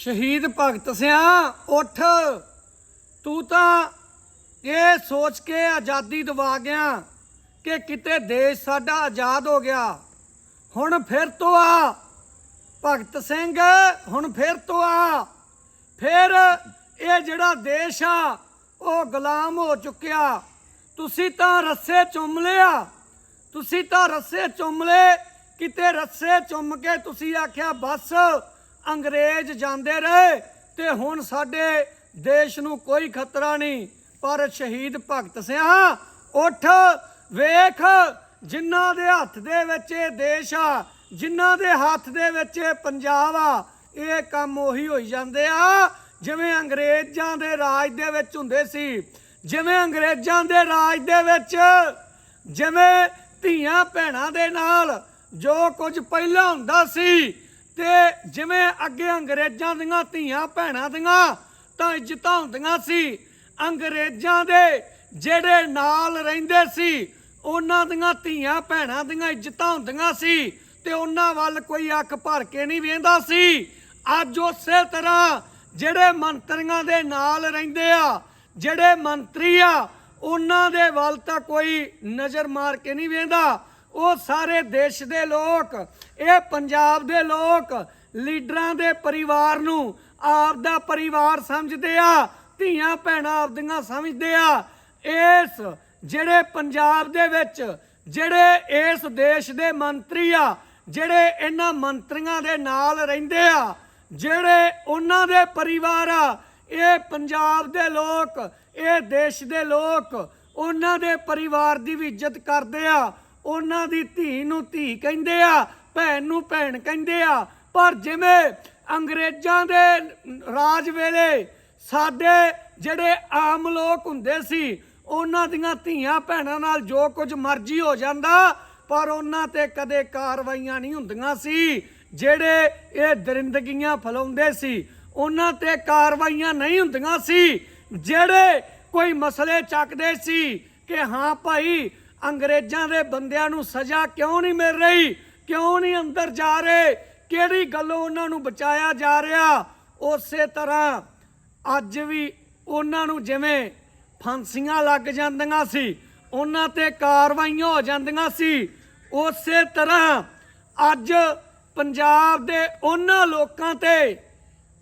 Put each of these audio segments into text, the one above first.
ਸ਼ਹੀਦ ਭਗਤ ਸਿਆ, ਉੱਠ। ਤੂੰ ਤਾਂ ਇਹ ਸੋਚ ਕੇ ਆਜ਼ਾਦੀ ਦਿਵਾ ਗਿਆ ਕਿ ਕਿਤੇ ਦੇਸ਼ ਸਾਡਾ ਆਜ਼ਾਦ ਹੋ ਗਿਆ। ਹੁਣ ਫਿਰ ਤੋਂ ਆ। ਭਗਤ ਸਿੰਘ, ਹੁਣ ਫਿਰ ਤੋਂ ਆ। ਫਿਰ ਇਹ ਜਿਹੜਾ ਦੇਸ਼ ਆ, ਉਹ ਗੁਲਾਮ ਹੋ ਚੁੱਕਿਆ। ਤੁਸੀਂ ਤਾਂ ਰੱਸੇ ਚੁੰਮ ਲਿਆ। ਤੁਸੀਂ ਤਾਂ ਰੱਸੇ ਚੁੰਮ ਲਏ। ਕਿਤੇ ਰੱਸੇ ਚੁੰਮ ਕੇ ਤੁਸੀਂ ਆਖਿਆ, ਬਸ ਅੰਗਰੇਜ਼ ਜਾਂਦੇ ਰਹੇ ਤੇ ਹੁਣ ਸਾਡੇ ਦੇਸ਼ ਨੂੰ ਕੋਈ ਖਤਰਾ ਨਹੀਂ। ਪਰ ਸ਼ਹੀਦ ਭਗਤ ਸਿਆ, ਉੱਠ, ਵੇਖ, ਜਿਨ੍ਹਾਂ ਦੇ ਹੱਥ ਦੇ ਵਿੱਚ ਇਹ ਦੇਸ਼ ਆ, ਜਿਨ੍ਹਾਂ ਦੇ ਹੱਥ ਦੇ ਵਿੱਚ ਇਹ ਪੰਜਾਬ ਆ, ਇਹ ਕੰਮ ਉਹੀ ਹੋਈ ਜਾਂਦੇ ਆ, ਜਿਵੇਂ ਅੰਗਰੇਜ਼ਾਂ ਦੇ ਰਾਜ ਦੇ ਵਿੱਚ ਹੁੰਦੇ ਸੀ, ਜਿਵੇਂ ਅੰਗਰੇਜ਼ਾਂ ਦੇ ਰਾਜ ਦੇ ਵਿੱਚ, ਜਿਵੇਂ ਧੀਆਂ ਭੈਣਾਂ ਦੇ ਨਾਲ ਜੋ ਕੁਝ ਪਹਿਲਾਂ ਹੁੰਦਾ ਸੀ ਤੇ ਜਿਵੇਂ ਅੱਗੇ ਅੰਗਰੇਜ਼ਾਂ ਦੀਆਂ ਧੀਆਂ ਭੈਣਾਂ ਦੀਆਂ ਤਾਂ ਇੱਜ਼ਤਾਂ ਹੁੰਦੀਆਂ ਸੀ, ਅੰਗਰੇਜ਼ਾਂ ਦੇ ਜਿਹੜੇ ਨਾਲ ਰਹਿੰਦੇ ਸੀ, ਉਹਨਾਂ ਦੀਆਂ ਧੀਆਂ ਭੈਣਾਂ ਦੀਆਂ ਇੱਜ਼ਤਾਂ ਹੁੰਦੀਆਂ ਸੀ ਤੇ ਉਹਨਾਂ ਵੱਲ ਕੋਈ ਅੱਖ ਭਰ ਕੇ ਨਹੀਂ ਵੇਂਦਾ ਸੀ। ਅੱਜ ਉਸੇ ਤਰ੍ਹਾਂ ਜਿਹੜੇ ਮੰਤਰੀਆਂ ਦੇ ਨਾਲ ਰਹਿੰਦੇ ਆ, ਜਿਹੜੇ ਮੰਤਰੀ ਆ, ਉਹਨਾਂ ਦੇ ਵੱਲ ਤਾਂ ਕੋਈ ਨਜ਼ਰ ਮਾਰ ਕੇ ਨਹੀਂ ਵੇਂਦਾ ਉਹ ਸਾਰੇ ਦੇਸ਼ ਦੇ ਲੋਕ, ਇਹ ਪੰਜਾਬ ਦੇ ਲੋਕ, ਲੀਡਰਾਂ ਦੇ ਪਰਿਵਾਰ ਨੂੰ ਆਪ ਦਾ ਪਰਿਵਾਰ ਸਮਝਦੇ ਆ, ਧੀਆਂ ਭੈਣਾਂ ਆਪਦੀਆਂ ਸਮਝਦੇ ਆ। ਇਸ ਜਿਹੜੇ ਪੰਜਾਬ ਦੇ ਵਿੱਚ, ਜਿਹੜੇ ਇਸ ਦੇਸ਼ ਦੇ ਮੰਤਰੀ ਆ, ਜਿਹੜੇ ਇਹਨਾਂ ਮੰਤਰੀਆਂ ਦੇ ਨਾਲ ਰਹਿੰਦੇ ਆ, ਜਿਹੜੇ ਉਹਨਾਂ ਦੇ ਪਰਿਵਾਰ ਆ, ਇਹ ਪੰਜਾਬ ਦੇ ਲੋਕ, ਇਹ ਦੇਸ਼ ਦੇ ਲੋਕ, ਉਹਨਾਂ ਦੇ ਪਰਿਵਾਰ ਦੀ ਵੀ ਇੱਜ਼ਤ ਕਰਦੇ ਆ। ਉਹਨਾਂ ਦੀ ਧੀ ਨੂੰ ਧੀ ਕਹਿੰਦੇ ਆ, ਭੈਣ ਨੂੰ ਭੈਣ ਕਹਿੰਦੇ ਆ। ਪਰ ਜਿਵੇਂ ਅੰਗਰੇਜ਼ਾਂ ਦੇ ਰਾਜ ਵੇਲੇ ਸਾਡੇ ਜਿਹੜੇ ਆਮ ਲੋਕ ਹੁੰਦੇ ਸੀ, ਉਹਨਾਂ ਦੀਆਂ ਧੀਆਂ ਭੈਣਾਂ ਨਾਲ ਜੋ ਕੁਝ ਮਰਜ਼ੀ ਹੋ ਜਾਂਦਾ, ਪਰ ਉਹਨਾਂ ਤੇ ਕਦੇ ਕਾਰਵਾਈਆਂ ਨਹੀਂ ਹੁੰਦੀਆਂ ਸੀ, ਜਿਹੜੇ ਇਹ ਦਰਿੰਦਗੀਆਂ ਫਲਾਉਂਦੇ ਸੀ। ਉਹਨਾਂ ਤੇ ਕਾਰਵਾਈਆਂ ਨਹੀਂ ਹੁੰਦੀਆਂ ਸੀ, ਜਿਹੜੇ ਕੋਈ ਮਸਲੇ ਚੱਕਦੇ ਸੀ ਕਿ ਹਾਂ ਭਾਈ ਅੰਗਰੇਜ਼ਾਂ ਦੇ ਬੰਦਿਆਂ ਨੂੰ ਸਜ਼ਾ ਕਿਉਂ ਨਹੀਂ ਮਿਲ ਰਹੀ? ਕਿਉਂ ਨਹੀਂ ਅੰਦਰ ਜਾ ਰਹੇ? ਕਿਹੜੀ ਗੱਲੋਂ ਉਹਨਾਂ ਨੂੰ ਬਚਾਇਆ ਜਾ ਰਿਹਾ? ਉਸੇ ਤਰ੍ਹਾਂ ਅੱਜ ਵੀ ਉਹਨਾਂ ਨੂੰ ਜਿਵੇਂ ਫਾਂਸੀਆਂ ਲੱਗ ਜਾਂਦੀਆਂ ਸੀ, ਉਹਨਾਂ ਤੇ ਕਾਰਵਾਈਆਂ ਹੋ ਜਾਂਦੀਆਂ ਸੀ, ਉਸੇ ਤਰ੍ਹਾਂ ਅੱਜ ਪੰਜਾਬ ਦੇ ਉਹਨਾਂ ਲੋਕਾਂ ਤੇ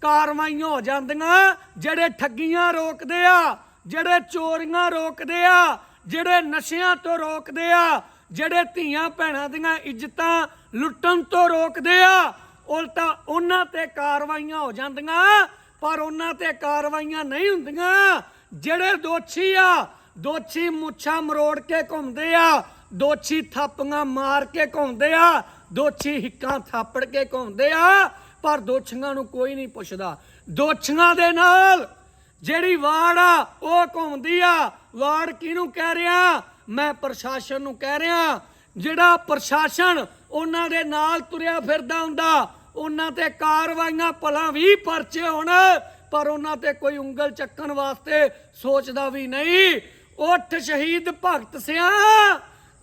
ਕਾਰਵਾਈਆਂ ਹੋ ਜਾਂਦੀਆਂ, ਜਿਹੜੇ ਠੱਗੀਆਂ ਰੋਕਦੇ ਆ, ਜਿਹੜੇ ਚੋਰੀਆਂ ਰੋਕਦੇ ਆ ਜਿਹੜੇ ਨਸ਼ਿਆਂ ਤੋਂ ਰੋਕਦੇ ਆ, ਜਿਹੜੇ ਧੀਆਂ ਭੈਣਾਂ ਦੀਆਂ ਇੱਜ਼ਤਾਂ ਲੁੱਟਣ ਤੋਂ ਰੋਕਦੇ ਆ, ਉਲਟਾ ਉਹਨਾਂ ਤੇ ਕਾਰਵਾਈਆਂ ਹੋ ਜਾਂਦੀਆਂ, ਪਰ ਉਹਨਾਂ ਤੇ ਕਾਰਵਾਈਆਂ ਨਹੀਂ ਹੁੰਦੀਆਂ। ਜਿਹੜੇ ਦੋਸ਼ੀ ਆ, ਦੋਸ਼ੀ ਮੁੱਛਾਂ ਮਰੋੜ ਕੇ ਘੁੰਮਦੇ ਆ, ਦੋਸ਼ੀ ਥਾਪੀਆਂ ਮਾਰ ਕੇ ਘੁੰਮਦੇ ਆ, ਦੋਸ਼ੀ ਹਿੱਕਾਂ ਥਾਪੜ ਕੇ ਘੁੰਮਦੇ ਆ, ਪਰ ਦੋਛੀਆਂ ਨੂੰ ਕੋਈ ਨਹੀਂ ਪੁੱਛਦਾ। ਦੋਛੀਆਂ ਦੇ ਨਾਲ ਜਿਹੜੀ ਵਾੜ ਆ, ਉਹ ਘੁੰਮਦੀ ਆ। ਵਾੜ ਕਿਹਨੂੰ ਕਹਿ ਰਿਹਾ? ਮੈਂ ਪ੍ਰਸ਼ਾਸਨ ਨੂੰ ਕਹਿ ਰਿਹਾ। ਜਿਹੜਾ ਪ੍ਰਸ਼ਾਸਨ ਉਹਨਾਂ ਦੇ ਨਾਲ ਤੁਰਿਆ ਫਿਰਦਾ ਹੁੰਦਾ, ਉਹਨਾਂ ਤੇ ਕਾਰਵਾਈਆਂ ਭਲਾ ਵੀ ਪਰਚੇ ਹੋਣ, ਪਰ ਉਹਨਾਂ ਤੇ ਕੋਈ ਉਂਗਲ ਚੱਕਣ ਵਾਸਤੇ ਸੋਚਦਾ ਵੀ ਨਹੀਂ। ਉੱਠ ਸ਼ਹੀਦ ਭਗਤ ਸਿਆ,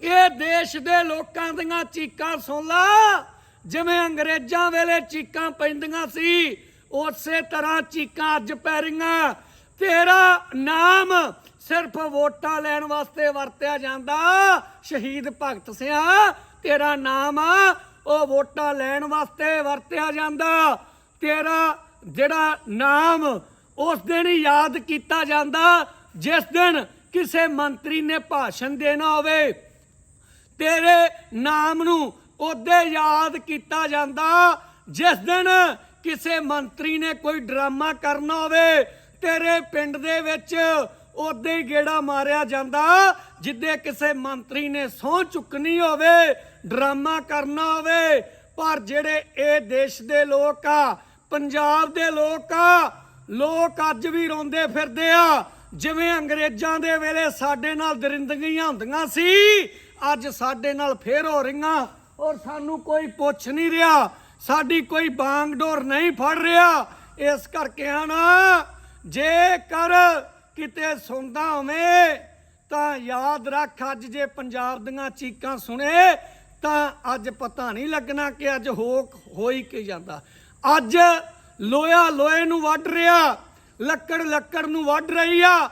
ਇਹ ਦੇਸ਼ ਦੇ ਲੋਕਾਂ ਦੀਆਂ ਚੀਕਾਂ ਸੁਣ ਲਾ। ਜਿਵੇਂ ਅੰਗਰੇਜ਼ਾਂ ਵੇਲੇ ਚੀਕਾਂ ਪੈਂਦੀਆਂ ਸੀ ਉਸੇ ਤਰ੍ਹਾਂ ਚੀਕਾਂ ਅੱਜ ਪੈ ਰਹੀਆਂ। ਤੇਰਾ ਨਾਮ ਸਿਰਫ ਵੋਟਾਂ ਲੈਣ ਵਾਸਤੇ ਵਰਤਿਆ ਜਾਂਦਾ। ਸ਼ਹੀਦ ਭਗਤ ਸਿਆ, ਤੇਰਾ ਨਾਮ ਉਹ ਵੋਟਾਂ ਲੈਣ ਵਾਸਤੇ ਵਰਤਿਆ ਜਾਂਦਾ। ਤੇਰਾ ਜਿਹੜਾ ਨਾਮ ਉਸ ਦਿਨ ਹੀ ਯਾਦ ਕੀਤਾ ਜਾਂਦਾ, ਜਿਸ ਦਿਨ ਕਿਸੇ ਮੰਤਰੀ ਨੇ ਭਾਸ਼ਣ ਦੇਣਾ ਹੋਵੇ। ਤੇਰੇ ਨਾਮ ਨੂੰ ਉਹਦੇ ਯਾਦ ਕੀਤਾ ਜਾਂਦਾ, ਜਿਸ ਦਿਨ ਕਿਸੇ ਮੰਤਰੀ ਨੇ ਕੋਈ ਡਰਾਮਾ ਕਰਨਾ ਹੋਵੇ, ਤੇਰੇ ਪਿੰਡ ਦੇ ਵਿੱਚ ਉਹਦੇ ਹੀ ਗੇੜਾ ਮਾਰਿਆ ਜਾਂਦਾ, ਜਿੱਦੇ ਕਿਸੇ ਮੰਤਰੀ ਨੇ ਸਹੁੰ ਚੁੱਕਣੀ ਹੋਵੇ, ਡਰਾਮਾ ਕਰਨਾ ਹੋਵੇ, ਪਰ ਜਿਹੜੇ ਇਹ ਦੇਸ਼ ਦੇ ਲੋਕ ਆ, ਪੰਜਾਬ ਦੇ ਲੋਕ ਆ, ਲੋਕ ਅੱਜ ਵੀ ਰੋਂਦੇ ਫਿਰਦੇ ਆ, ਜਿਵੇਂ ਅੰਗਰੇਜ਼ਾਂ ਦੇ ਵੇਲੇ ਸਾਡੇ ਨਾਲ ਦਰਿੰਦਗੀਆਂ ਹੁੰਦੀਆਂ ਸੀ, ਅੱਜ ਸਾਡੇ ਨਾਲ ਫੇਰ ਹੋ ਰਹੀਆਂ, ਔਰ ਸਾਨੂੰ ਕੋਈ ਪੁੱਛ ਨਹੀਂ ਰਿਹਾ। ਸਾਡੀ ਕੋਈ ਬਾਂਗਡੋਰ ਨਹੀਂ ਫੜ ਰਿਹਾ। ਇਸ ਕਰਕੇ ਆ ਨਾ ਜੇਕਰ ਕਿਤੇ ਸੁਣਦਾ ਹੋਵੇਂ, ਤਾਂ ਯਾਦ ਰੱਖ ਅੱਜ ਜੇ ਪੰਜਾਬ ਦੀਆਂ ਚੀਕਾਂ ਸੁਣੇ, ਤਾਂ ਅੱਜ ਪਤਾ ਨਹੀਂ ਲੱਗਣਾ ਕਿ ਅੱਜ ਹੋ ਹੋਈ ਕੀ ਜਾਂਦਾ। ਅੱਜ ਲੋਹਾ ਲੋਹੇ ਨੂੰ ਵੱਢ ਰਿਹਾ, ਲੱਕੜ ਲੱਕੜ ਨੂੰ ਵੱਢ ਰਹੀ ਆ।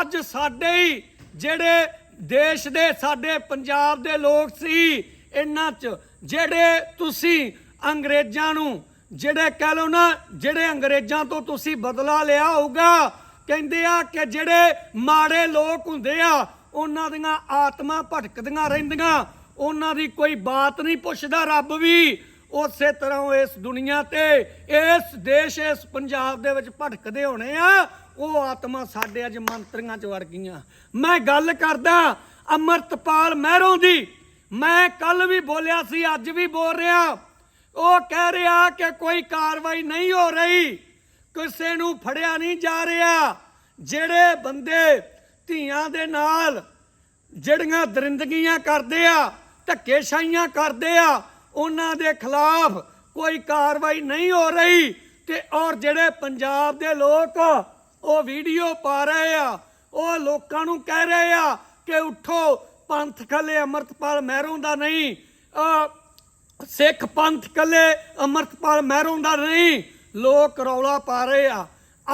ਅੱਜ ਸਾਡੇ ਹੀ ਜਿਹੜੇ ਦੇਸ਼ ਦੇ, ਸਾਡੇ ਪੰਜਾਬ ਦੇ ਲੋਕ ਸੀ, ਇਹਨਾਂ 'ਚ ਜਿਹੜੇ ਤੁਸੀਂ ਅੰਗਰੇਜ਼ਾਂ ਨੂੰ, ਜਿਹੜੇ ਕਹਿ ਲਓ ਨਾ, ਜਿਹੜੇ ਅੰਗਰੇਜ਼ਾਂ ਤੋਂ ਤੁਸੀਂ ਬਦਲਾ ਲਿਆ ਹੋਊਗਾ, ਕਹਿੰਦੇ ਆ ਕਿ ਜਿਹੜੇ ਮਾੜੇ ਲੋਕ ਹੁੰਦੇ ਆ, ਉਹਨਾਂ ਦੀਆਂ ਆਤਮਾ ਭਟਕਦੀਆਂ ਰਹਿੰਦੀਆਂ, ਉਹਨਾਂ ਦੀ ਕੋਈ ਬਾਤ ਨਹੀਂ ਪੁੱਛਦਾ ਰੱਬ ਵੀ। ਉਸੇ ਤਰ੍ਹਾਂ ਇਸ ਦੁਨੀਆ ਤੇ, ਇਸ ਦੇਸ਼, ਇਸ ਪੰਜਾਬ ਦੇ ਵਿੱਚ ਭਟਕਦੇ ਹੋਣੇ ਆ, ਉਹ ਆਤਮਾ ਸਾਡੇ ਅੱਜ ਮੰਤਰੀਆਂ 'ਚ ਵੜ ਗਈਆਂ। ਮੈਂ ਗੱਲ ਕਰਦਾ ਅਮਰਤਪਾਲ ਮਹਿਰੋਂ ਦੀ। ਮੈਂ ਕੱਲ ਵੀ ਬੋਲਿਆ ਸੀ, ਅੱਜ ਵੀ ਬੋਲ ਰਿਹਾ। ਉਹ ਕਹਿ ਰਿਹਾ ਕਿ ਕੋਈ ਕਾਰਵਾਈ ਨਹੀਂ ਹੋ ਰਹੀ। ਕਿਸੇ ਨੂੰ ਫੜਿਆ ਨਹੀਂ ਜਾ ਰਿਹਾ। ਜਿਹੜੇ ਬੰਦੇ ਧੀਆਂ ਦੇ ਨਾਲ ਜਿਹੜੀਆਂ ਦਰਿੰਦਗੀਆਂ ਕਰਦੇ ਆ, ਧੱਕੇਸ਼ਾਹੀਆਂ ਕਰਦੇ ਆ, ਉਹਨਾਂ ਦੇ ਖਿਲਾਫ ਕੋਈ ਕਾਰਵਾਈ ਨਹੀਂ ਹੋ ਰਹੀ ਤੇ ਔਰ ਜਿਹੜੇ ਪੰਜਾਬ ਦੇ ਲੋਕ ਉਹ ਵੀਡੀਓ ਪਾ ਰਹੇ ਆ, ਉਹ ਲੋਕਾਂ ਨੂੰ ਕਹਿ ਰਹੇ ਆ ਕਿ ਉਠੋ, ਪੰਥ ਖਲੇ ਅਮਰਤਪਾਲ ਮਹਿਰੋਂ ਦਾ ਨਹੀਂ। ਅਹ ਸਿੱਖ ਪੰਥ ਕੱਲੇ ਅਮਰਤਪਾਲ ਮਹਿਰੋਂ ਦਾ ਨਹੀਂ, ਲੋਕ ਰੌਲਾ ਪਾ ਰਹੇ ਆ।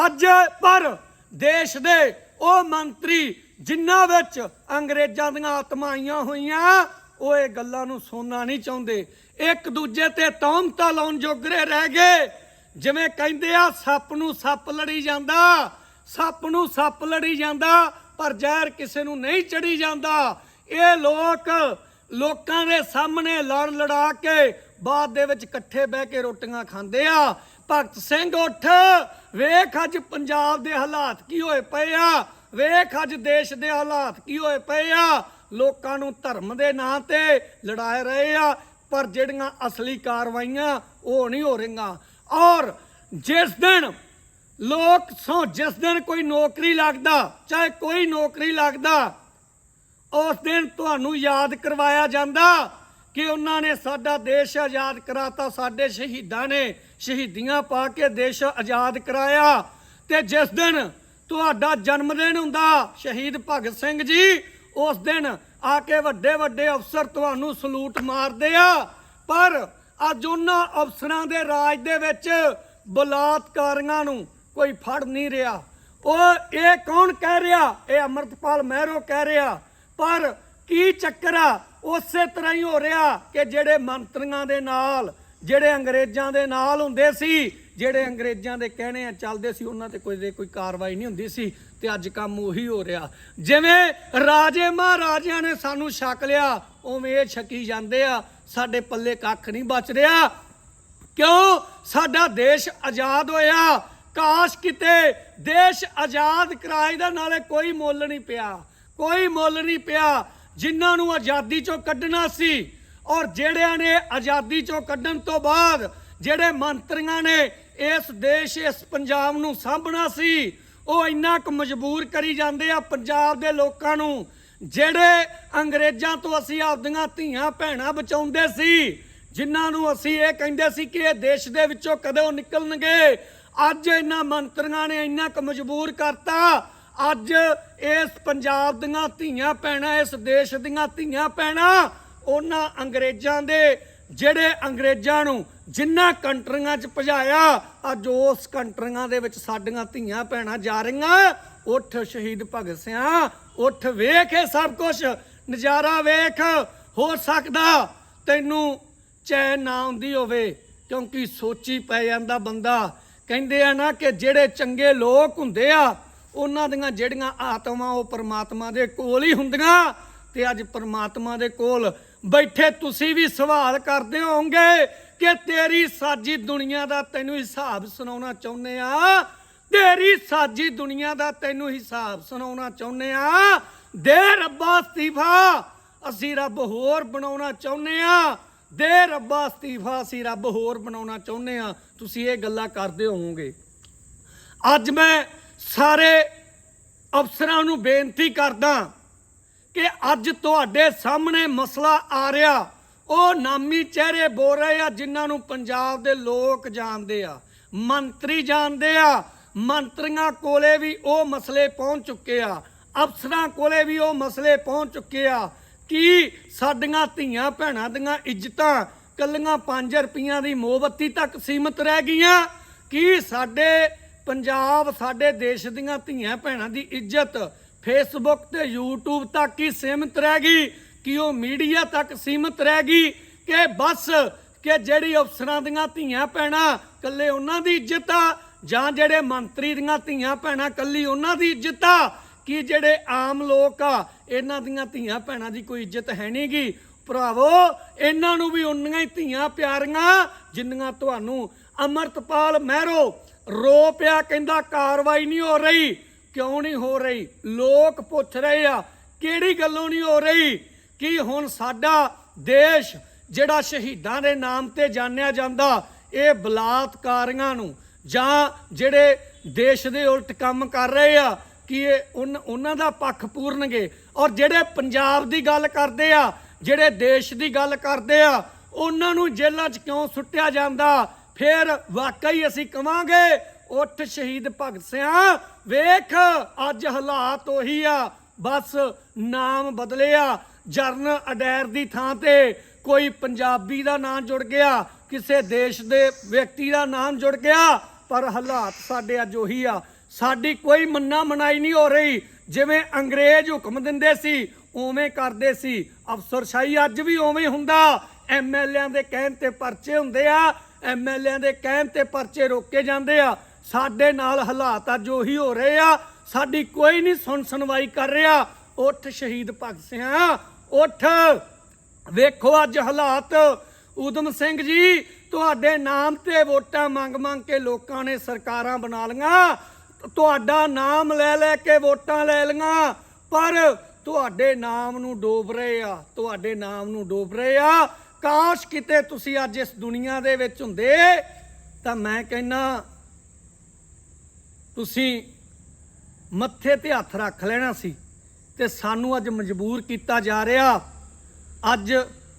ਅੱਜ ਪਰ ਦੇਸ਼ ਦੇ ਉਹ ਮੰਤਰੀ ਜਿਨ੍ਹਾਂ ਵਿੱਚ ਅੰਗਰੇਜ਼ਾਂ ਦੀਆਂ ਆਤਮਾਂ ਹੋਈਆਂ, ਉਹ ਇਹ ਗੱਲਾਂ ਨੂੰ ਸੁਣਨਾ ਨਹੀਂ ਚਾਹੁੰਦੇ। ਇੱਕ ਦੂਜੇ ਤੇ ਤੌਮਤਾਂ ਲਾਉਣ ਜੋਗਰੇ ਰਹਿ ਗਏ। ਜਿਵੇਂ ਕਹਿੰਦੇ ਆ, ਸੱਪ ਨੂੰ ਸੱਪ ਲੜੀ ਜਾਂਦਾ, ਸੱਪ ਨੂੰ ਸੱਪ ਲੜੀ ਜਾਂਦਾ, ਪਰ ਜ਼ਹਿਰ ਕਿਸੇ ਨੂੰ ਨਹੀਂ ਚੜੀ ਜਾਂਦਾ। ਇਹ ਲੋਕ ਲੋਕਾਂ ਦੇ ਸਾਹਮਣੇ ਲੜ ਲੜਾ ਕੇ ਬਾਅਦ ਦੇ ਵਿੱਚ ਇਕੱਠੇ ਬਹਿ ਕੇ ਰੋਟੀਆਂ ਖਾਂਦੇ ਆ। ਭਗਤ ਸਿੰਘ ਉੱਠ, ਵੇਖ ਅੱਜ ਪੰਜਾਬ ਦੇ ਹਾਲਾਤ ਕੀ ਹੋਏ ਪਏ ਆ। ਵੇਖ ਅੱਜ ਦੇਸ਼ ਦੇ ਹਾਲਾਤ ਕੀ ਹੋਏ ਪਏ ਆ। ਲੋਕਾਂ ਨੂੰ ਧਰਮ ਦੇ ਨਾਂ ਤੇ ਲੜਾਏ ਰਹੇ ਆ, ਪਰ ਜਿਹੜੀਆਂ ਅਸਲੀ ਕਾਰਵਾਈਆਂ ਉਹ ਨਹੀਂ ਹੋ ਰਹੀਆਂ। ਔਰ ਜਿਸ ਦਿਨ ਲੋਕ ਸੋ ਜਿਸ ਦਿਨ ਕੋਈ ਨੌਕਰੀ ਲੱਗਦਾ, ਚਾਹੇ ਕੋਈ ਨੌਕਰੀ ਲੱਗਦਾ ਉਸ ਦਿਨ ਤੁਹਾਨੂੰ ਯਾਦ ਕਰਵਾਇਆ ਜਾਂਦਾ ਕਿ ਉਹਨਾਂ ਨੇ ਸਾਡਾ ਦੇਸ਼ ਆਜ਼ਾਦ ਕਰਾਤਾ, ਸਾਡੇ ਸ਼ਹੀਦਾਂ ਨੇ ਸ਼ਹੀਦੀਆਂ ਪਾ ਕੇ ਦੇਸ਼ ਆਜ਼ਾਦ ਕਰਾਇਆ। ਤੇ ਜਿਸ ਦਿਨ ਤੁਹਾਡਾ ਜਨਮ ਦਿਨ ਹੁੰਦਾ, ਸ਼ਹੀਦ ਭਗਤ ਸਿੰਘ ਜੀ, ਉਸ ਦਿਨ ਆ ਕੇ ਵੱਡੇ ਵੱਡੇ ਅਫਸਰ ਤੁਹਾਨੂੰ ਸਲੂਟ ਮਾਰਦੇ ਆ। ਪਰ ਅੱਜ ਉਹਨਾਂ ਅਫਸਰਾਂ ਦੇ ਰਾਜ ਦੇ ਵਿੱਚ ਬਲਾਤਕਾਰੀਆਂ ਨੂੰ ਕੋਈ ਫੜ ਨਹੀਂ ਰਿਹਾ। ਉਹ ਇਹ ਕੌਣ ਕਹਿ ਰਿਹਾ? ਇਹ ਅਮਰਤਪਾਲ ਮਹਿਰੋ ਕਹਿ ਰਿਹਾ ਪਰ ਕੀ ਚੱਕਰ ਆ? ਉਸੇ ਤਰ੍ਹਾਂ ਹੀ ਹੋ ਰਿਹਾ ਕਿ ਜਿਹੜੇ ਮੰਤਰੀਆਂ ਦੇ ਨਾਲ, ਜਿਹੜੇ ਅੰਗਰੇਜ਼ਾਂ ਦੇ ਨਾਲ ਹੁੰਦੇ ਸੀ, ਜਿਹੜੇ ਅੰਗਰੇਜ਼ਾਂ ਦੇ ਕਹਿਣੇ ਆ ਚੱਲਦੇ ਸੀ, ਉਹਨਾਂ ਤੇ ਕੋਈ ਦੇ ਕੋਈ ਕਾਰਵਾਈ ਨਹੀਂ ਹੁੰਦੀ ਸੀ ਤੇ ਅੱਜ ਕੰਮ ਉਹੀ ਹੋ ਰਿਹਾ। ਜਿਵੇਂ ਰਾਜੇ ਮਹਾਰਾਜਿਆਂ ਨੇ ਸਾਨੂੰ ਛਕ ਲਿਆ, ਉਵੇਂ ਇਹ ਛਕੀ ਜਾਂਦੇ ਆ, ਸਾਡੇ ਪੱਲੇ ਕੱਖ ਨਹੀਂ ਬਚ ਰਿਹਾ। ਕਿਉਂ? ਸਾਡਾ ਦੇਸ਼ ਆਜ਼ਾਦ ਹੋਇਆ। ਕਾਸ਼ ਕਿਤੇ ਦੇਸ਼ ਆਜ਼ਾਦ ਕਰਾਏ ਦਾ ਨਾਲੇ ਕੋਈ ਮੁੱਲ ਨਹੀਂ ਪਿਆ। ਕੋਈ ਮੁੱਲ ਨਹੀਂ ਪਿਆ। ਜਿਨ੍ਹਾਂ ਨੂੰ ਆਜ਼ਾਦੀ ਚੋਂ ਕੱਢਣਾ ਸੀ ਔਰ ਜਿਹੜਿਆਂ ਨੇ ਆਜ਼ਾਦੀ ਚੋਂ ਕੱਢਣ ਤੋਂ ਬਾਅਦ ਜਿਹੜੇ ਮੰਤਰੀਆਂ ਨੇ ਇਸ ਦੇਸ਼, ਇਸ ਪੰਜਾਬ ਨੂੰ ਸਾਂਭਣਾ ਸੀ, ਉਹ ਇੰਨਾ ਕੁ ਮਜਬੂਰ ਕਰੀ ਜਾਂਦੇ ਆ ਪੰਜਾਬ ਦੇ ਲੋਕਾਂ ਨੂੰ, ਜਿਹੜੇ ਅੰਗਰੇਜ਼ਾਂ ਤੋਂ ਅਸੀਂ ਆਪਦੀਆਂ ਧੀਆਂ, ਭੈਣਾਂ ਬਚਾਉਂਦੇ ਸੀ, ਜਿਨ੍ਹਾਂ ਨੂੰ ਅਸੀਂ ਇਹ ਕਹਿੰਦੇ ਸੀ ਕਿ ਇਹ ਦੇਸ਼ ਦੇ ਵਿੱਚੋਂ ਕਦੋਂ ਨਿਕਲਣਗੇ। ਅੱਜ ਇਹਨਾਂ ਮੰਤਰੀਆਂ ਨੇ ਇੰਨਾ ਕੁ ਮਜਬੂਰ ਕਰਤਾ। ਅੱਜ ਇਸ ਪੰਜਾਬ ਦੀਆਂ ਧੀਆਂ ਭੈਣਾਂ, ਇਸ ਦੇਸ਼ ਦੀਆਂ ਧੀਆਂ ਭੈਣਾਂ, ਉਹਨਾਂ ਅੰਗਰੇਜ਼ਾਂ ਦੇ, ਜਿਹੜੇ ਅੰਗਰੇਜ਼ਾਂ ਨੂੰ ਜਿੰਨਾ ਕੰਟਰੀਆਂ 'ਚ ਭਜਾਇਆ, ਅੱਜ ਉਸ ਕੰਟਰੀਆਂ ਦੇ ਵਿੱਚ ਸਾਡੀਆਂ ਧੀਆਂ ਭੈਣਾਂ ਜਾ ਰਹੀਆਂ। ਉੱਠ ਸ਼ਹੀਦ ਭਗਤ ਸਿਆਂ, ਉੱਠ ਵੇਖ ਇਹ ਸਭ ਕੁਝ ਨਜ਼ਾਰਾ ਵੇਖ, ਹੋ ਸਕਦਾ ਤੈਨੂੰ ਚੈਨ ਨਾ ਆਉਂਦੀ ਹੋਵੇ, ਕਿਉਂਕਿ ਸੋਚੀ ਪੈ ਜਾਂਦਾ ਬੰਦਾ। ਕਹਿੰਦੇ ਆ ਨਾ ਕਿ ਜਿਹੜੇ ਚੰਗੇ ਲੋਕ ਹੁੰਦੇ ਆ ਉਹਨਾਂ ਦੀਆਂ ਜਿਹੜੀਆਂ ਆਤਮਾ ਉਹ ਪਰਮਾਤਮਾ ਦੇ ਕੋਲ ਹੀ ਹੁੰਦੀਆਂ ਤੇ ਅੱਜ ਪਰਮਾਤਮਾ ਦੇ ਕੋਲ ਬੈਠੇ ਤੁਸੀਂ ਵੀ ਸਵਾਲ ਕਰਦੇ ਹੋਵੋਗੇ ਕਿ ਤੇਰੀ ਸਾਜੀ ਦੁਨੀਆ ਦਾ ਤੈਨੂੰ ਹਿਸਾਬ ਸੁਣਾਉਣਾ ਚਾਹੁੰਦੇ ਆ? ਤੇਰੀ ਸਾਜੀ ਦੁਨੀਆ ਦਾ ਤੈਨੂੰ ਹਿਸਾਬ ਸੁਣਾਉਣਾ ਚਾਹੁੰਦੇ ਆ? ਦੇ ਰੱਬਾ ਅਸਤੀਫਾ, ਅਸੀਂ ਰੱਬ ਹੋਰ ਬਣਾਉਣਾ ਚਾਹੁੰਦੇ ਆ। ਦੇ ਰੱਬਾ ਅਸਤੀਫਾ, ਅਸੀਂ ਰੱਬ ਹੋਰ ਬਣਾਉਣਾ ਚਾਹੁੰਦੇ ਆ। ਤੁਸੀਂ ਇਹ ਗੱਲਾਂ ਕਰਦੇ ਹੋਵੋਗੇ। ਅੱਜ ਮੈਂ ਸਾਰੇ ਅਫਸਰਾਂ ਨੂੰ ਬੇਨਤੀ ਕਰਦਾ ਕਿ ਅੱਜ ਤੁਹਾਡੇ ਸਾਹਮਣੇ ਮਸਲਾ ਆ ਰਿਹਾ, ਉਹ ਨਾਮੀ ਚਿਹਰੇ ਬੋਲ ਰਹੇ ਆ ਜਿਨ੍ਹਾਂ ਨੂੰ ਪੰਜਾਬ ਦੇ ਲੋਕ ਜਾਣਦੇ ਆ, ਮੰਤਰੀ ਜਾਣਦੇ ਆ, ਮੰਤਰੀਆਂ ਕੋਲੇ ਵੀ ਉਹ ਮਸਲੇ ਪਹੁੰਚ ਚੁੱਕੇ ਆ, ਅਫਸਰਾਂ ਕੋਲੇ ਵੀ ਉਹ ਮਸਲੇ ਪਹੁੰਚ ਚੁੱਕੇ ਆ, ਕਿ ਸਾਡੀਆਂ ਧੀਆਂ ਭੈਣਾਂ ਦੀਆਂ ਇੱਜ਼ਤਾਂ ਕੱਲੀਆਂ 5 ਰੁਪਈਆਂ ਦੀ ਮੋਮਬੱਤੀ ਤੱਕ ਸੀਮਤ ਰਹਿ ਗਈਆਂ, ਕੀ ਸਾਡੇ ਪੰਜਾਬ ਸਾਡੇ ਦੇਸ਼ ਦੀਆਂ ਧੀਆਂ ਭੈਣਾਂ ਦੀ ਇੱਜ਼ਤ ਫੇਸਬੁੱਕ ਤੇ YouTube ਤੱਕ ਹੀ ਸੀਮਿਤ ਰਹਿ ਗਈ ਕਿ ਉਹ ਮੀਡੀਆ ਤੱਕ ਸੀਮਿਤ ਰਹਿ ਗਈ ਕਿ ਬਸ ਕਿ ਜਿਹੜੀ ਅਫਸਰਾਂ ਦੀਆਂ ਧੀਆਂ ਭੈਣਾਂ ਕੱਲੇ ਉਹਨਾਂ ਦੀ ਇੱਜ਼ਤ ਆ ਜਾਂ ਜਿਹੜੇ ਮੰਤਰੀ ਦੀਆਂ ਧੀਆਂ ਭੈਣਾਂ ਕੱਲੀ ਉਹਨਾਂ ਦੀ ਇੱਜ਼ਤ ਆ, ਕਿ ਜਿਹੜੇ ਆਮ ਲੋਕ ਆ, ਇਹਨਾਂ ਦੀਆਂ ਧੀਆਂ ਭੈਣਾਂ ਦੀ ਕੋਈ ਇੱਜ਼ਤ ਹੈ ਨਹੀਂਗੀ ਭਰਾਵੋ, ਇਹਨਾਂ ਨੂੰ ਵੀ ਉਨੀਆਂ ਹੀ ਧੀਆਂ ਪਿਆਰੀਆਂ ਜਿੰਨੀਆਂ ਤੁਹਾਨੂੰ ਅਮਰਤਪਾਲ ਮਹਿਰੋ ਰੋ ਪਿਆ ਕਹਿੰਦਾ, ਕਾਰਵਾਈ ਨਹੀਂ ਹੋ ਰਹੀ। ਕਿਉਂ ਨਹੀਂ ਹੋ ਰਹੀ? ਲੋਕ ਪੁੱਛ ਰਹੇ ਆ, ਕਿਹੜੀ ਗੱਲੋਂ ਨਹੀਂ ਹੋ ਰਹੀ? ਕਿ ਹੁਣ ਸਾਡਾ ਦੇਸ਼ ਜਿਹੜਾ ਸ਼ਹੀਦਾਂ ਦੇ ਨਾਮ ਤੇ ਜਾਣਿਆ ਜਾਂਦਾ, ਇਹ ਬਲਾਤਕਾਰੀਆਂ ਨੂੰ ਜਾਂ ਜਿਹੜੇ ਦੇਸ਼ ਦੇ ਉਲਟ ਕੰਮ ਕਰ ਰਹੇ ਆ, ਕਿ ਇਹ ਉਨ- ਉਹਨਾਂ ਦਾ ਪੱਖ ਪੂਰਨਗੇ? ਔਰ ਜਿਹੜੇ ਪੰਜਾਬ ਦੀ ਗੱਲ ਕਰਦੇ ਆ, ਜਿਹੜੇ ਦੇਸ਼ ਦੀ ਗੱਲ ਕਰਦੇ ਆ, ਉਹਨਾਂ ਨੂੰ ਜੇਲ੍ਹਾਂ 'ਚ ਕਿਉਂ ਸੁੱਟਿਆ ਜਾਂਦਾ? ਫਿਰ ਵਾਕਈ ਅਸੀਂ ਕਵਾਂਗੇ, ਉੱਠ ਸ਼ਹੀਦ ਭਗਤ ਸਿਆ, ਵੇਖ ਅੱਜ ਹਾਲਾਤ ਉਹੀ ਆ। ਬਸ ਨਾਮ ਬਦਲਿਆ, ਜਰਨ ਅਡੈਰ ਦੀ ਥਾਂ ਤੇ ਕੋਈ ਪੰਜਾਬੀ ਦਾ ਨਾਮ ਜੁੜ ਗਿਆ, ਕਿਸੇ ਦੇਸ਼ ਦੇ ਵਿਅਕਤੀ ਦਾ ਨਾਮ ਜੁੜ ਗਿਆ, ਪਰ ਹਾਲਾਤ ਸਾਡੇ ਅੱਜ ਉਹੀ ਆ। ਸਾਡੀ ਕੋਈ ਮੰਨਾ ਮਨਾਈ ਨਹੀਂ ਹੋ ਰਹੀ। ਜਿਵੇਂ ਅੰਗਰੇਜ਼ ਹੁਕਮ ਦਿੰਦੇ ਸੀ, ਉਵੇਂ ਕਰਦੇ ਸੀ। ਅਫਸਰਸ਼ਾਹੀ ਅੱਜ ਵੀ ਉਵੇਂ ਹੁੰਦਾ। ਐਮਐਲਏਆਂ ਦੇ ਕਹਿਣ ਤੇ ਪਰਚੇ ਹੁੰਦੇ ਆ ਐਮਐਲਏਆਂ ਦੇ ਕਹਿਣ ਤੇ ਪਰਚੇ ਰੋਕੇ ਜਾਂਦੇ ਆ। ਸਾਡੇ ਨਾਲ ਹਾਲਾਤ ਅੱਜ ਉਹੀ ਹੋ ਰਹੇ ਆ। ਸਾਡੀ ਕੋਈ ਨਹੀਂ ਸੁਣ ਸੁਣਵਾਈ ਕਰ ਰਿਹਾ। ਉੱਠ ਸ਼ਹੀਦ ਭਗਤ ਸਿਆ ਉੱਠ। ਵੇਖੋ ਅੱਜ ਹਾਲਾਤ। ਉਦਮ ਸਿੰਘ ਜੀ, ਤੁਹਾਡੇ ਨਾਮ ਤੇ ਵੋਟਾਂ ਮੰਗ ਮੰਗ ਕੇ ਲੋਕਾਂ ਨੇ ਸਰਕਾਰਾਂ ਬਣਾ ਲਈਆਂ। ਤੁਹਾਡਾ ਨਾਮ ਲੈ ਲੈ ਕੇ ਵੋਟਾਂ ਲੈ ਲਈਆਂ। ਪਰ ਤੁਹਾਡੇ ਨਾਮ ਨੂੰ ਡੋਬ ਰਹੇ ਆ। ਤੁਹਾਡੇ ਨਾਮ ਨੂੰ ਡੋਬ ਰਹੇ ਆ। ਕਾਸ਼ ਕਿਤੇ ਤੁਸੀਂ ਅੱਜ ਇਸ ਦੁਨੀਆ ਦੇ ਵਿੱਚ ਹੁੰਦੇ, ਤਾਂ ਮੈਂ ਕਹਿੰਨਾ, ਤੁਸੀਂ ਮੱਥੇ ਤੇ ਹੱਥ ਰੱਖ ਲੈਣਾ ਸੀ ਤੇ ਸਾਨੂੰ ਅੱਜ ਮਜਬੂਰ ਕੀਤਾ ਜਾ ਰਿਹਾ। ਅੱਜ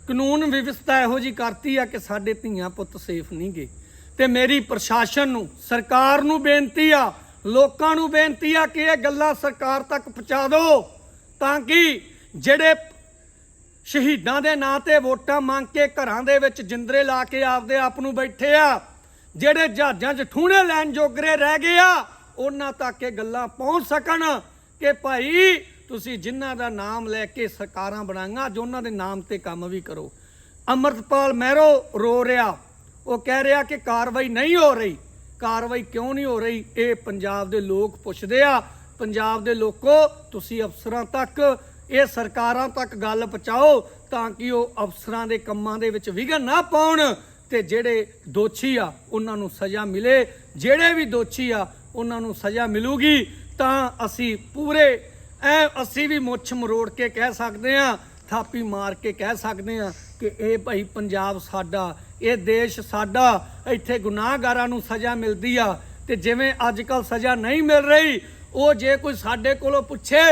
ਕਾਨੂੰਨ ਵਿਵਸਥਾ ਇਹੋ ਜੀ ਕਰਤੀ ਆ ਕਿ ਸਾਡੇ ਧੀਆਂ ਪੁੱਤ ਸੇਫ ਨਹੀਂ ਗਏ ਤੇ ਮੇਰੀ ਪ੍ਰਸ਼ਾਸਨ ਨੂੰ, ਸਰਕਾਰ ਨੂੰ ਬੇਨਤੀ ਆ, ਲੋਕਾਂ ਨੂੰ ਬੇਨਤੀ ਆ ਕਿ ਇਹ ਗੱਲਾਂ ਸਰਕਾਰ ਤੱਕ ਪਹੁੰਚਾ ਦਿਓ, ਤਾਂ ਕਿ ਜਿਹੜੇ ਸ਼ਹੀਦਾਂ ਦੇ ਨਾਂ ਤੇ ਵੋਟਾਂ ਮੰਗ ਕੇ ਘਰਾਂ ਦੇ ਵਿੱਚ ਜਿੰਦਰੇ ਲਾ ਕੇ ਆਪਦੇ ਆਪ ਨੂੰ ਬੈਠੇ ਆ। ਜਿਹੜੇ ਜਹਾਜ਼ਾਂ 'ਚ ਠੂਣੇ ਲੈਣ ਜੋਗਰੇ ਰਹਿ ਗਏ ਆ, ਉਹਨਾਂ ਤੱਕ ਇਹ ਗੱਲਾਂ ਪਹੁੰਚ ਸਕਣ ਕਿ ਭਾਈ ਤੁਸੀਂ ਜਿਨ੍ਹਾਂ ਦਾ ਨਾਮ ਲੈ ਕੇ ਸਰਕਾਰਾਂ ਬਣਾਈਆਂ ਜੋ ਉਹਨਾਂ ਦੇ ਨਾਮ ਤੇ ਕੰਮ ਵੀ ਕਰੋ। ਅਮਰਤਪਾਲ ਮਹਿਰੋ ਰੋ ਰਿਹਾ। ਉਹ ਕਹਿ ਰਿਹਾ ਕਿ ਕਾਰਵਾਈ ਨਹੀਂ ਹੋ ਰਹੀ। ਕਾਰਵਾਈ ਕਿਉਂ ਨਹੀਂ ਹੋ ਰਹੀ? ਇਹ ਪੰਜਾਬ ਦੇ ਲੋਕ ਪੁੱਛਦੇ ਆ। ਪੰਜਾਬ ਦੇ ਲੋਕੋ, ਤੁਸੀਂ ਅਫਸਰਾਂ ਤੱਕ ਇਹ ਸਰਕਾਰਾਂ ਤੱਕ ਗੱਲ ਪਹੁੰਚਾਓ ਤਾਂ ਕਿ ਉਹ ਅਫਸਰਾਂ ਦੇ ਕੰਮਾਂ ਦੇ ਵਿੱਚ ਵਿਘਨ ਨਾ ਪਾਉਣ ਤੇ ਜਿਹੜੇ ਦੋਸ਼ੀ ਆ, ਉਹਨਾਂ ਨੂੰ ਸਜ਼ਾ ਮਿਲੇ। ਜਿਹੜੇ ਵੀ ਦੋਸ਼ੀ ਆ, ਉਹਨਾਂ ਨੂੰ ਸਜ਼ਾ ਮਿਲੂਗੀ। ਤਾਂ ਅਸੀਂ ਪੂਰੇ, ਐ ਅਸੀਂ ਵੀ ਮੁੱਛ ਮਰੋੜ ਕੇ ਕਹਿ ਸਕਦੇ ਆ ਥਾਪੀ ਮਾਰ ਕੇ ਕਹਿ ਸਕਦੇ ਆ ਕਿ ਇਹ ਭਾਈ ਪੰਜਾਬ ਸਾਡਾ, ਇਹ ਦੇਸ਼ ਸਾਡਾ, ਇੱਥੇ ਗੁਨਾਹਗਾਰਾਂ ਨੂੰ ਸਜ਼ਾ ਮਿਲਦੀ ਆ। ਤੇ ਜਿਵੇਂ ਅੱਜ ਕੱਲ ਸਜ਼ਾ ਨਹੀਂ ਮਿਲ ਰਹੀ, ਉਹ ਜੇ ਕੋਈ ਸਾਡੇ ਕੋਲੋਂ ਪੁੱਛੇ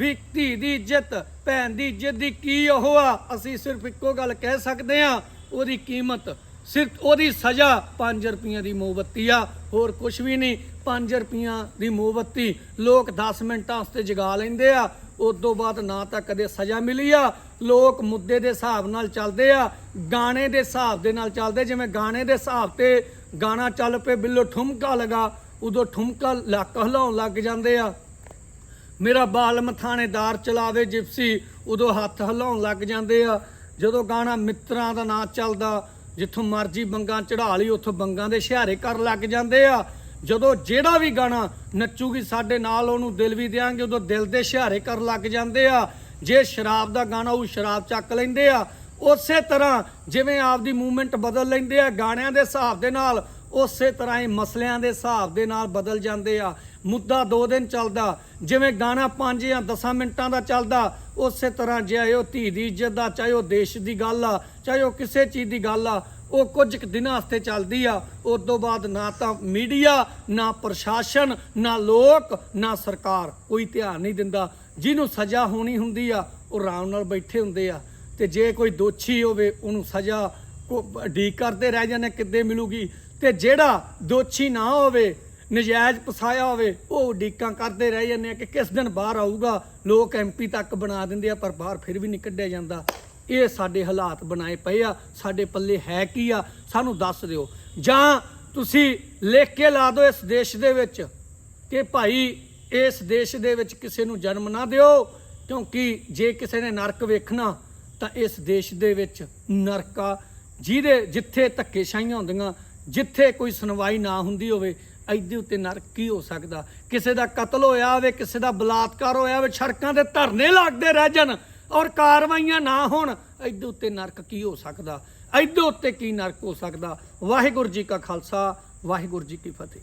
ਵੀ ਧੀ ਦੀ ਇੱਜ਼ਤ ਭੈਣ ਦੀ ਇੱਜ਼ਤ ਦੀ ਕੀ ਉਹ ਆ? ਅਸੀਂ ਸਿਰਫ ਇੱਕੋ ਗੱਲ ਕਹਿ ਸਕਦੇ ਆ ਉਹਦੀ ਕੀਮਤ ਸਿਰਫ ਉਹਦੀ ਸਜ਼ਾ 5 ਰੁਪਈਆਂ ਦੀ ਮੋਮਬੱਤੀ ਆ। ਹੋਰ ਕੁਝ ਵੀ ਨਹੀਂ 5 ਰੁਪਈਆਂ ਦੀ ਮੋਮਬੱਤੀ ਲੋਕ 10 ਮਿੰਟਾਂ ਵਾਸਤੇ ਜਗਾ ਲੈਂਦੇ ਆ। ਉਸ ਤੋਂ ਬਾਅਦ ਨਾ ਤਾਂ ਕਦੇ ਸਜ਼ਾ ਮਿਲੀ ਆ। ਲੋਕ ਮੁੱਦੇ ਦੇ ਹਿਸਾਬ ਨਾਲ ਚੱਲਦੇ ਆ, ਗਾਣੇ ਦੇ ਹਿਸਾਬ ਦੇ ਨਾਲ ਚੱਲਦੇ। ਜਿਵੇਂ ਗਾਣੇ ਦੇ ਹਿਸਾਬ ਤੇ ਗਾਣਾ ਚੱਲ ਪਏ, ਬਿੱਲੋ ਠੁਮਕਾ ਲਗਾ, ਉਦੋਂ ਠੁਮਕਾ ਲੱਕ ਹਿਲਾਉਣ ਲੱਗ ਜਾਂਦੇ ਆ। ਮੇਰਾ ਬਾਲਮ ਥਾਣੇਦਾਰ ਚਲਾਵੇ ਜਿਪਸੀ, ਉਦੋਂ ਹੱਥ ਹਲਾਉਣ ਲੱਗ ਜਾਂਦੇ ਆ। ਜਦੋਂ ਗਾਣਾ ਮਿੱਤਰਾਂ ਦਾ ਨਾਂ ਚੱਲਦਾ, ਜਿੱਥੋਂ ਮਰਜ਼ੀ ਬੰਗਾਂ ਚੜਾ ਲਈ, ਉੱਥੋਂ ਬੰਗਾਂ ਦੇ ਇਸ਼ਾਰੇ ਕਰਨ ਲੱਗ ਜਾਂਦੇ ਆ। ਜਦੋਂ ਜਿਹੜਾ ਵੀ ਗਾਣਾ ਨੱਚੂਗੀ, ਸਾਡੇ ਨਾਲ ਉਹਨੂੰ ਦਿਲ ਵੀ ਦੇਾਂਗੇ ਉਦੋਂ ਦਿਲ ਦੇ ਇਸ਼ਾਰੇ ਕਰਨ ਲੱਗ ਜਾਂਦੇ ਆ। ਜੇ ਸ਼ਰਾਬ ਦਾ ਗਾਣਾ ਉਹ ਸ਼ਰਾਬ ਚੱਕ ਲੈਂਦੇ ਆ। ਉਸੇ ਤਰ੍ਹਾਂ ਜਿਵੇਂ ਆਪਦੀ ਮੂਵਮੈਂਟ ਬਦਲ ਲੈਂਦੇ ਆ, ਗਾਣਿਆਂ ਦੇ ਹਿਸਾਬ ਦੇ ਨਾਲ, ਉਸੇ ਤਰ੍ਹਾਂ ਹੀ ਮਸਲਿਆਂ ਦੇ ਹਿਸਾਬ ਦੇ ਨਾਲ ਬਦਲ ਜਾਂਦੇ ਆ। ਮੁੱਦਾ 2 ਦਿਨ ਚੱਲਦਾ, ਜਿਵੇਂ ਗਾਣਾ 5 ਜਾਂ 10 ਮਿੰਟਾਂ ਦਾ ਚੱਲਦਾ, ਉਸੇ ਤਰ੍ਹਾਂ ਜੇ ਉਹ ਧੀ ਦੀ ਇੱਜ਼ਤ ਦਾ, ਚਾਹੇ ਉਹ ਦੇਸ਼ ਦੀ ਗੱਲ ਆ, ਚਾਹੇ ਉਹ ਕਿਸੇ ਚੀਜ਼ ਦੀ ਗੱਲ ਆ, ਉਹ ਕੁਝ ਕੁ ਦਿਨਾਂ ਵਾਸਤੇ ਚੱਲਦੀ ਆ। ਉਸ ਤੋਂ ਬਾਅਦ ਨਾ ਤਾਂ ਮੀਡੀਆ, ਨਾ ਪ੍ਰਸ਼ਾਸਨ, ਨਾ ਲੋਕ, ਨਾ ਸਰਕਾਰ ਕੋਈ ਧਿਆਨ ਨਹੀਂ ਦਿੰਦਾ। ਜਿਹਨੂੰ ਸਜ਼ਾ ਹੋਣੀ ਹੁੰਦੀ ਆ, ਉਹ ਆਰਾਮ ਨਾਲ ਬੈਠੇ ਹੁੰਦੇ ਆ। ਤੇ ਜੇ ਕੋਈ ਦੋਸ਼ੀ ਹੋਵੇ, ਉਹਨੂੰ ਸਜ਼ਾ ਢੀਕ ਕਰਦੇ ਰਹਿ ਜਾਂਦੇ ਕਿੱਦੇ ਮਿਲੂਗੀ। ਤੇ ਜਿਹੜਾ ਦੋਸ਼ੀ ਨਾ ਹੋਵੇ ਨਜਾਇਜ਼ ਫਸਾਇਆ ਹੋਵੇ, ਉਹ ਡੀਕਾਂ ਕਰਦੇ ਰਹਿ ਜਾਂਦੇ ਆ ਕਿ ਕਿਸ ਦਿਨ ਬਾਹਰ ਆਊਗਾ, ਲੋਕ ਐਮਪੀ ਤੱਕ ਬਣਾ ਦਿੰਦੇ ਆ, ਪਰ ਬਾਹਰ ਫਿਰ ਵੀ ਨਹੀਂ ਕੱਢਿਆ ਜਾਂਦਾ। ਇਹ ਸਾਡੇ ਹਾਲਾਤ ਬਣਾਏ ਪਏ ਆ, ਸਾਡੇ ਪੱਲੇ ਹੈ ਕੀ ਆ, ਸਾਨੂੰ ਦੱਸ ਦਿਓ। ਜਾਂ ਤੁਸੀਂ ਲਿਖ ਕੇ ਲਾ ਦਿਓ ਇਸ ਦੇਸ਼ ਦੇ ਵਿੱਚ ਕਿ ਭਾਈ ਇਸ ਦੇਸ਼ ਦੇ ਵਿੱਚ ਕਿਸੇ ਨੂੰ ਜਨਮ ਨਾ ਦਿਓ, ਕਿਉਂਕਿ ਜੇ ਕਿਸੇ ਨੇ ਨਰਕ ਵੇਖਣਾ, ਤਾਂ ਇਸ ਦੇਸ਼ ਦੇ ਵਿੱਚ ਨਰਕ ਆ। ਜਿਹਦੇ ਜਿੱਥੇ ਧੱਕੇਸ਼ਾਹੀਆਂ ਹੁੰਦੀਆਂ, ਜਿੱਥੇ ਕੋਈ ਸੁਣਵਾਈ ਨਾ ਹੁੰਦੀ ਹੋਵੇ ਐਦੇ ਉੱਤੇ ਨਰਕ ਕੀ ਹੋ ਸਕਦਾ? ਕਿਸੇ ਦਾ ਕਤਲ ਹੋਇਆ ਹੋਵੇ, ਕਿਸੇ ਦਾ ਬਲਾਤਕਾਰ ਹੋਇਆ ਹੋਵੇ, ਸੜਕਾਂ ਤੇ ਧਰਨੇ ਲੱਗਦੇ ਰਹਿ ਜਾਣ ਔਰ ਕਾਰਵਾਈਆਂ ਨਾ ਹੋਣ, ਐਦੇ ਉੱਤੇ ਨਰਕ ਕੀ ਹੋ ਸਕਦਾ? ਐਦੇ ਉੱਤੇ ਕੀ ਨਰਕ ਹੋ ਸਕਦਾ? ਵਾਹਿਗੁਰੂ ਜੀ ਕਾ ਖਾਲਸਾ, ਵਾਹਿਗੁਰੂ ਜੀ ਕੀ ਫਤਿਹ।